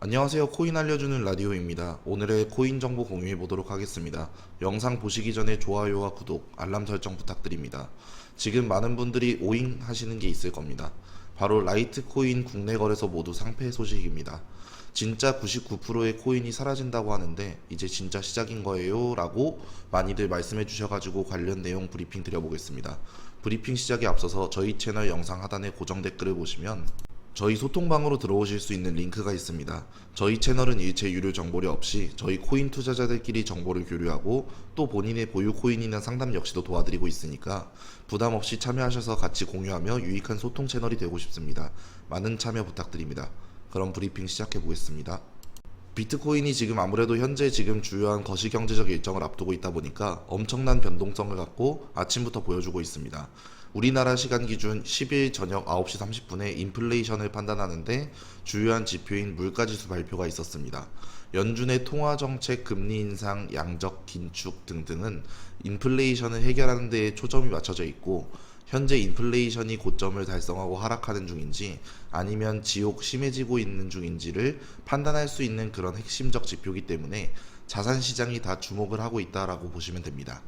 안녕하세요. 코인 알려주는 라디오입니다. 오늘의 코인 정보 공유해 보도록 하겠습니다. 영상 보시기 전에 좋아요와 구독, 알람 설정 부탁드립니다. 지금 많은 분들이 오잉 하시는 게 있을 겁니다. 바로 라이트 코인 국내 거래소 모두 상패 소식입니다. 진짜 99%의 코인이 사라진다고 하는데 이제 진짜 시작인 거예요 라고 많이들 말씀해 주셔가지고 관련 내용 브리핑 드려보겠습니다. 브리핑 시작에 앞서서 저희 채널 영상 하단에 고정 댓글을 보시면 저희 소통방으로 들어오실 수 있는 링크가 있습니다. 저희 채널은 일체 유료 정보료 없이 저희 코인 투자자들끼리 정보를 교류하고 또 본인의 보유 코인이나 상담 역시도 도와드리고 있으니까 부담 없이 참여하셔서 같이 공유하며 유익한 소통 채널이 되고 싶습니다. 많은 참여 부탁드립니다. 그럼 브리핑 시작해 보겠습니다. 비트코인이 지금 아무래도 현재 지금 주요한 거시경제적 일정을 앞두고 있다 보니까 엄청난 변동성을 갖고 아침부터 보여주고 있습니다. 우리나라 시간 기준 10일 저녁 9시 30분에 인플레이션을 판단하는데 주요한 지표인 물가지수 발표가 있었습니다. 연준의 통화 정책 금리 인상, 양적 긴축 등등은 인플레이션을 해결하는 데에 초점이 맞춰져 있고 현재 인플레이션이 고점을 달성하고 하락하는 중인지 아니면 지옥 심해지고 있는 중인지를 판단할 수 있는 그런 핵심적 지표이기 때문에 자산 시장이 다 주목을 하고 있다라고 보시면 됩니다.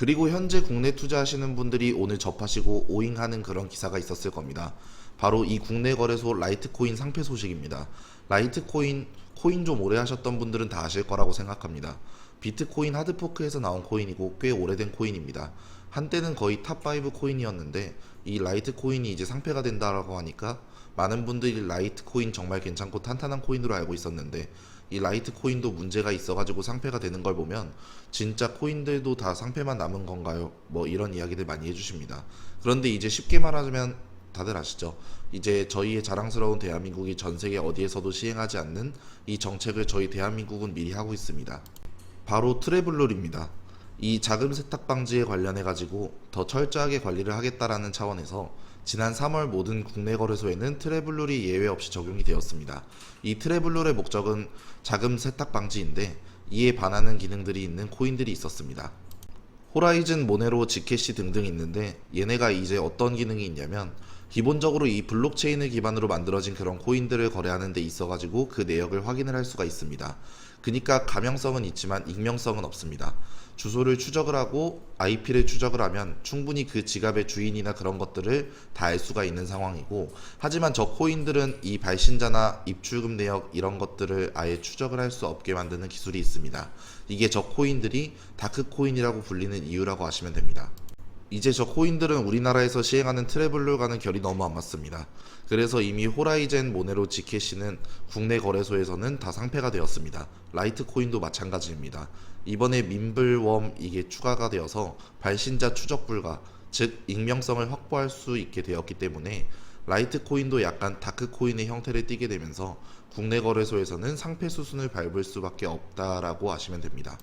그리고 현재 국내 투자하시는 분들이 오늘 접하시고 오잉하는 그런 기사가 있었을 겁니다. 바로 이 국내 거래소 라이트코인 상패 소식입니다. 라이트코인 코인 좀 오래 하셨던 분들은 다 아실 거라고 생각합니다. 비트코인 하드포크에서 나온 코인이고 꽤 오래된 코인입니다. 한때는 거의 탑5 코인이었는데 이 라이트 코인이 이제 상패가 된다라고 하니까 많은 분들이 라이트 코인 정말 괜찮고 탄탄한 코인으로 알고 있었는데 이 라이트 코인도 문제가 있어가지고 상패가 되는 걸 보면 진짜 코인들도 다 상패만 남은 건가요? 뭐 이런 이야기들 많이 해주십니다. 그런데 이제 쉽게 말하자면 다들 아시죠? 이제 저희의 자랑스러운 대한민국이 전 세계 어디에서도 시행하지 않는 이 정책을 저희 대한민국은 미리 하고 있습니다. 바로 트래블룰입니다. 이 자금 세탁 방지에 관련해 가지고 더 철저하게 관리를 하겠다라는 차원에서 지난 3월 모든 국내 거래소에는 트래블룰이 예외 없이 적용이 되었습니다. 이 트래블룰의 목적은 자금 세탁 방지인데 이에 반하는 기능들이 있는 코인들이 있었습니다. 호라이즌, 모네로, 지캐시 등등 있는데 얘네가 이제 어떤 기능이 있냐면 기본적으로 이 블록체인을 기반으로 만들어진 그런 코인들을 거래하는 데 있어가지고 그 내역을 확인을 할 수가 있습니다. 그러니까 가명성은 있지만 익명성은 없습니다. 주소를 추적을 하고 IP를 추적을 하면 충분히 그 지갑의 주인이나 그런 것들을 다 알 수가 있는 상황이고 하지만 저 코인들은 이 발신자나 입출금 내역 이런 것들을 아예 추적을 할 수 없게 만드는 기술이 있습니다. 이게 저 코인들이 다크 코인이라고 불리는 이유라고 하시면 됩니다. 이제 저 코인들은 우리나라에서 시행하는 트래블룰과는 결이 너무 안 맞습니다. 그래서 이미 호라이젠 모네로 지캐시는 국내 거래소에서는 다 상패가 되었습니다. 라이트 코인도 마찬가지입니다. 이번에 민블웜 이게 추가가 되어서 발신자 추적 불가, 즉 익명성을 확보할 수 있게 되었기 때문에 라이트 코인도 약간 다크 코인의 형태를 띠게 되면서 국내 거래소에서는 상패 수순을 밟을 수밖에 없다라고 하시면 됩니다.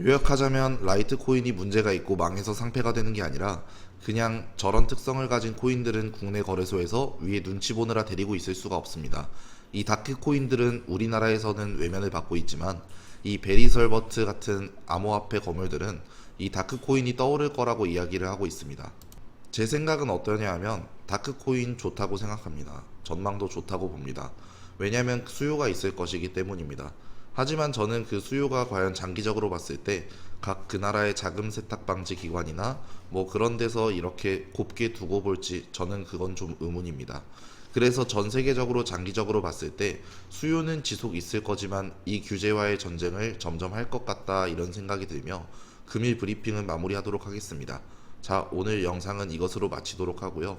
요약하자면 라이트 코인이 문제가 있고 망해서 상패가 되는 게 아니라 그냥 저런 특성을 가진 코인들은 국내 거래소에서 위에 눈치 보느라 데리고 있을 수가 없습니다. 이 다크 코인들은 우리나라에서는 외면을 받고 있지만 이 베리설버트 같은 암호화폐 거물들은 이 다크 코인이 떠오를 거라고 이야기를 하고 있습니다. 제 생각은 어떠냐 하면 다크 코인 좋다고 생각합니다. 전망도 좋다고 봅니다. 왜냐하면 수요가 있을 것이기 때문입니다. 하지만 저는 그 수요가 과연 장기적으로 봤을 때 각 그 나라의 자금 세탁 방지 기관이나 뭐 그런 데서 이렇게 곱게 두고 볼지 저는 그건 좀 의문입니다. 그래서 전 세계적으로 장기적으로 봤을 때 수요는 지속 있을 거지만 이 규제와의 전쟁을 점점 할 것 같다 이런 생각이 들며 금일 브리핑은 마무리하도록 하겠습니다. 자, 오늘 영상은 이것으로 마치도록 하고요.